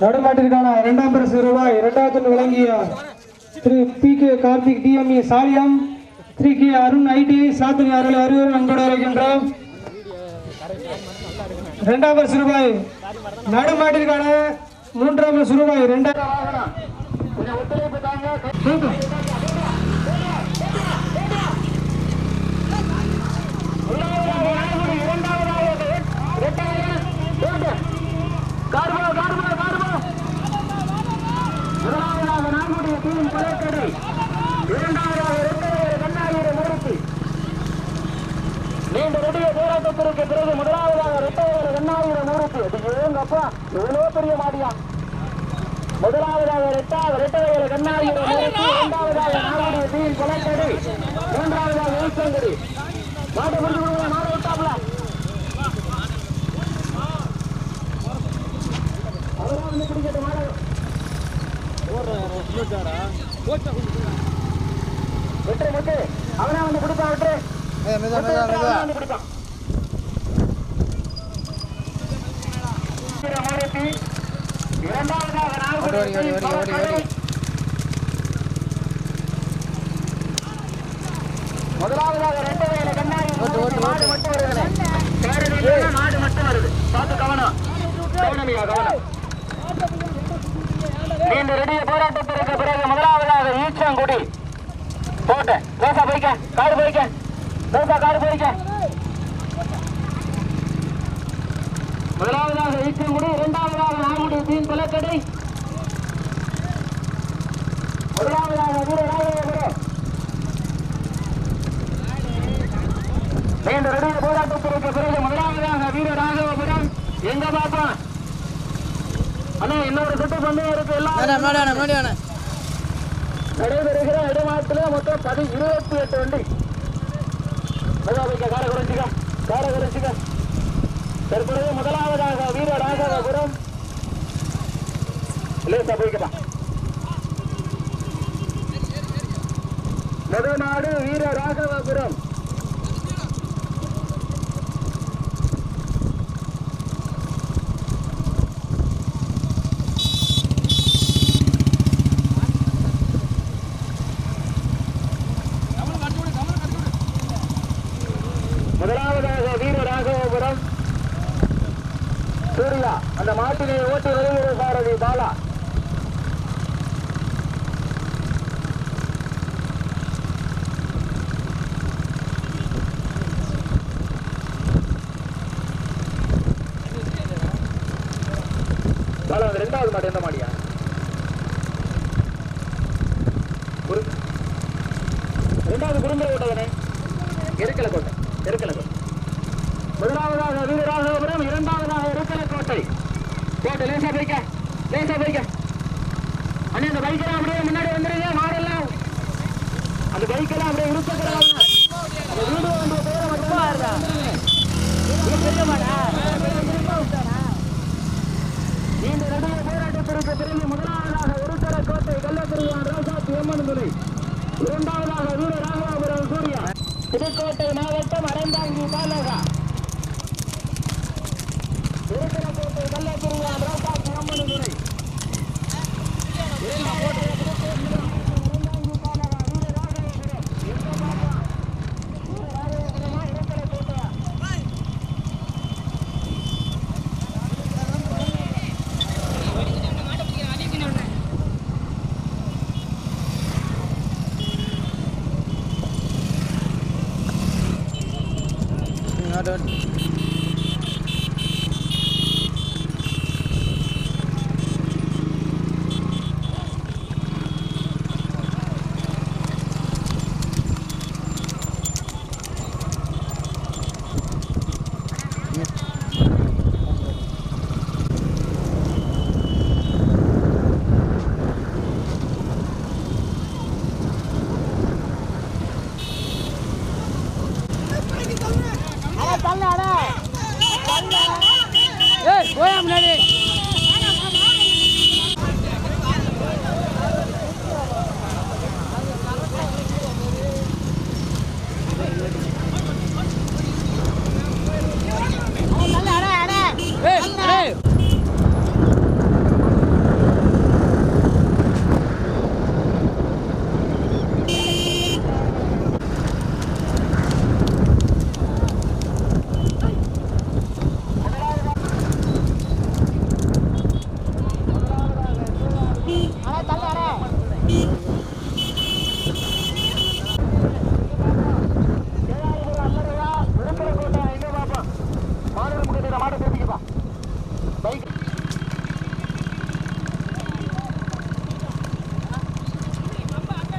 நடுமாட்டிற்கான இரண்டாம் பரிசு ரூபாய் இரண்டாவது வழங்கிய Thiru P K Karthik DME சாலியம் திரு கே அருண் ஐடிஐ சாத்தனி அவர்களை அறிவுரை அன்போடு அழைக்கின்றோம். இரண்டாம் பரிசு ரூபாய் நடுமாட்டிற்கான மூன்றாம் பரிசு ரூபாய் இரண்டாம் நீண்ட நெடிய போராட்டத்திற்கு பிறகு முதலாவதாக இரட்டையர் எண்ணாயிரம் ஊருக்கு ஏங்கப்பா எவ்வளவு பெரிய மாடியா முதலாவதாக இரட்டாவது இரட்டையர் கண்ணாயிரம் ஊருக்கு இரண்டாவதாக நாகுடைய தீயின் கொலைக்கடை. மூன்றாவதாக எழுச்சங்கடி மாட்டை முடிஞ்சு கொடுங்க மாடு விட்டாப்ல அவரா வந்து பிடிக்கட்டும் மாடு. வெட்டு வெட்டு அவனா வந்து பிடிப்பான் வெட்டு அவனா வந்து பிடிப்பான் மாருதி இரண்டாவதாக நாகூர் முதலாவதாக ரெண்டு வயல கண்ணாடி மாடு மட்டும் வருது. பேரணியில மாடு மட்டும் வருது. பார்த்து கவனம். கவனமியா கவனம். நீண்ட ரெடிய போராட்டத்திற்கு பிறகு முதலாவதாக ஈச்சங்குடி. போட்டேன். லேசா போய்க்க காடு போய்க்க லேசா காடு போய்க்க முதலாவதாக ஈச்சங்குடி இரண்டாவதாக நாகுடி தீன் கொலக்கடை முதலாவதாக வீரராஜபுரம் நீண்ட ரெடிய போராட்டத்திற்கு பிறகு முதலாவதாக வீரராகவபுரம் எங்க பாப்பா? அண்ணா இன்னொரு சுட்டு பந்தயம் இருக்கு எல்லாம் நடைபெறுகிற இடமாட்டில் மொத்தம் பதி இருபத்தி எட்டு வண்டி. காரை குறைச்சிக்க காரை தற்பொழுது முதலாவதாக வீர ராகவபுரம் லேசா போய்க்கலாம் முதநாடு வீர ராகவபுரம் முதலாவதாக வீர ராகவபுரம் சூர்யா அந்த மாட்டினை ஓட்டி வருகிற சாரதி பாலா பாலா அந்த ரெண்டாவது மாடு எந்த மாடியா? ரெண்டாவது குடும்ப ஓட்டவனே எருக்கலை கோட்டை எருக்கலை கோட்டை. முதலாவதாக வீரராகவபுரம் இரண்டாவதாக எருக்கலை கோட்டை. கோட்டை லேசா போய்க்க லேசா போய்க்க அண்ணே அந்த பைக்கெல்லாம் அப்படியே முன்னாடி வந்துருங்க மாடெல்லாம். அந்த பைக்கெல்லாம் அப்படியே இருக்கலாம் அந்த வீடு வந்து பேரை மட்டும் பாருடா நீண்ட அவருக்கு பிறகு முதலாவதாக உருத்தர கோட்டை கள்ளக்குருவான் ராசா அம்மன் இரண்டாவதாக வீர ராகவாபுரம் சூர்யா. புதுக்கோட்டை மாவட்டம் அறந்தாங்கி தாலுகா. Brandon.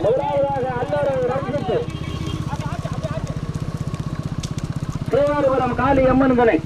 முதலாவதாக அல்லோரை ரஞ்சித்து திருவாரூரம் காளி அம்மன் கலை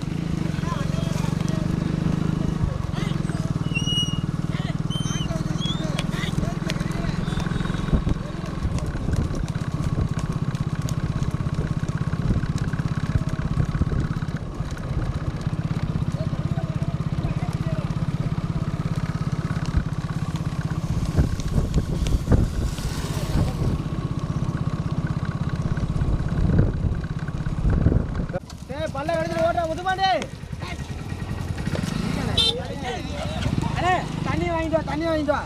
தண்ணி வாங்கிட்டு வா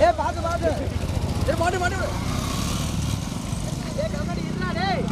ஏ பாத்து பாத்து ஏ மாட்டு மாட்டு ஏ கண்ணாடி இல்லடா டேய்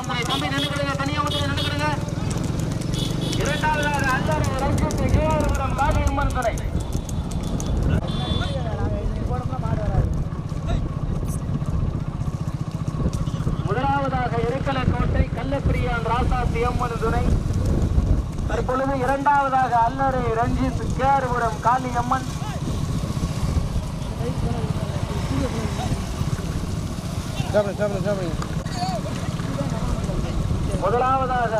ராசாத்தி தம்பி நின்றுக்கிடுங்க தனியாக வந்து நின்றுக்கிடுங்க இரண்டாவதாக அல்லர் ரஞ்சித் கேஆர்புரம் காளி அம்மன் துணை முதலாவதாக இருக்கலக்கோட்டை கள்ளப்பிரியான் ராசாத்தி அம்மன் துணை. தற்பொழுது இரண்டாவதாக அல்லரை ரஞ்சித் கேஆர்புரம் காளி அம்மன். சாப்பிடு சாப்பிடு சாப்பிடு முதலாவதாக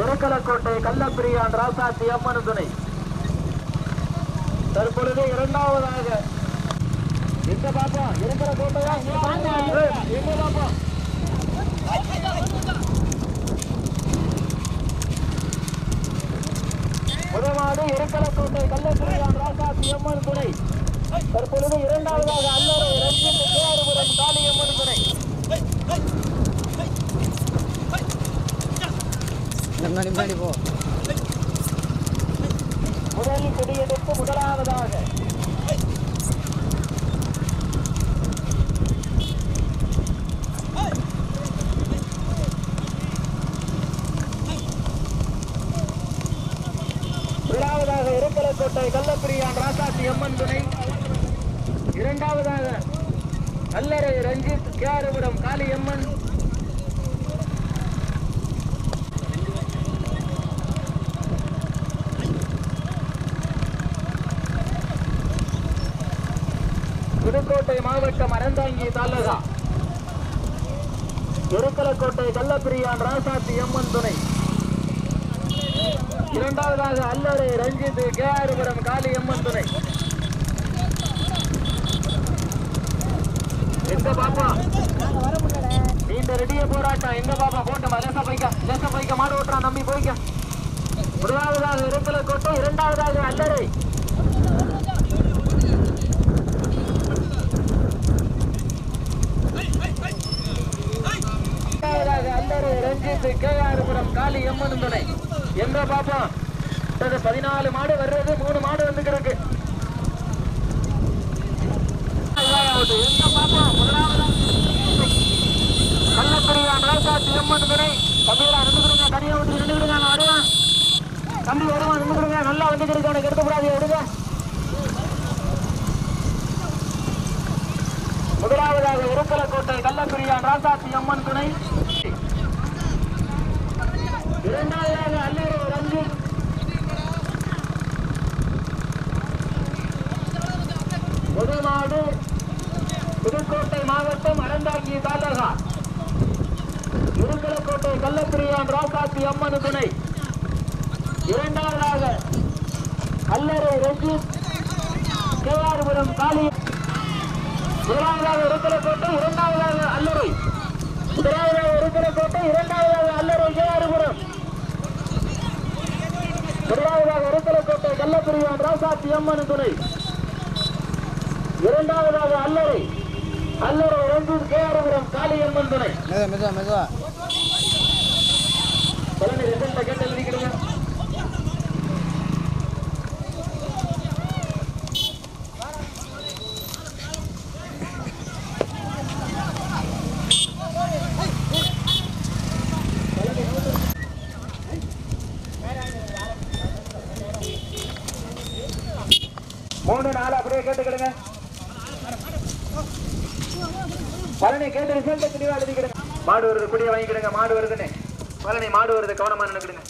இருக்கலக்கோட்டை கள்ளப்பிரியான் ராசாத்தி அம்மன் துணை தற்பொழுது இரண்டாவதாக எங்க பாப்பா இருக்கிற கோட்டையா எங்க பாப்பா. முதலாவது இருக்கலக்கோட்டை கள்ளப்பிரியான் ராசாத்தி அம்மன் துணை தற்பொழுது இரண்டாவதாக அல்லறை ரஞ்சித் காளியம்மன் துணை முன்னாடி முன்னாடி போ முதல் குடியெடுப்பு முதலாவதாக முதலாவதாக இருக்கலக்கோட்டை கள்ளப்பிரியான் ராசாத்தி அம்மன் துணை இரண்டாவதாக அல்லறை ரஞ்சித் கேஆர்புரம் காளியம்மன் புதுக்கோட்டை மாவட்டம் அறந்தாங்கி தாலுகா எருக்கலக்கோட்டை கள்ளப்பிரியான் ராசாத்தி எம்மன் துணை. இரண்டாவதாக அல்லறை ரஞ்சித் கே ஆறுபுரம் காளி எம்மன் துணை. எங்க பாப்பா? நீண்ட ரெடிய போராட்டம். எங்க பாப்பா? போட்டமா லேசா போய்க்க லேசா போய்க்க மாடு ஓட்டுறான் நம்பி போய்க்க. முதலாவதாக இருக்கலக்கோட்டை இரண்டாவதாக அல்லறை இரண்டாவதாக அல்லறை ரஞ்சித் கேஆர்புரம் காளி எம்மன் துணை எங்க பாப்பா அடுத்தது பதினாலு மாடு வர்றது மூணு மாடு வந்து கிடக்கு. எங்க பாப்பா முதலாவதா கள்ளக்குடியா மலைக்காட்டு எம்மன் துணை தம்பிகளா நின்றுடுங்க தனியா விட்டு நின்றுடுங்க நான் வருவேன். தம்பி வருவான். நின்றுடுங்க நல்லா வந்து இருக்கு எனக்கு எடுக்கக்கூடாது விடுங்க முதலாவதாக உருக்கலக்கோட்டை கள்ளக்குடியான் ராசாத்தி அம்மன் துணை முதலாடு புதுக்கோட்டை மாவட்டம் அறந்தாக்கி தாதகா இருக்கலக்கோட்டை கள்ளப்பிரியான் ராசாத்தி அம்மனு இரண்டாவதாக கல்லறை ரஞ்சித் கேஆர்புரம் காளி. முதலாவதாக இருக்கலக்கோட்டை இரண்டாவதாக அல்லறை. முதலாவதாக இருக்கலக்கோட்டை இரண்டாவதாக அல்லறை கேஆர்புரம் முதலாவதாக இருக்கலக்கோட்டை கள்ளப்பிரியான் ராசாத்தி அம்மன் துணை. இரண்டாவதாக அல்லறை அல்லறை ரஞ்சித் கேஆர்புரம் காளியம்மன் துணை. மெதுவா மெதுவா மெதுவா. பழனி மூணு நாலு அப்படியே கேட்டுக்கிடுங்க. பழனி கேட்டு ரிசல்ட் தெளிவா எழுதிக்கிடுங்க. மாடு வருது குடிய வாங்கிக்கிடுங்க மாடு வருதுன்னு பழனி மாடு வருது கவனமா நினைக்கிடுங்க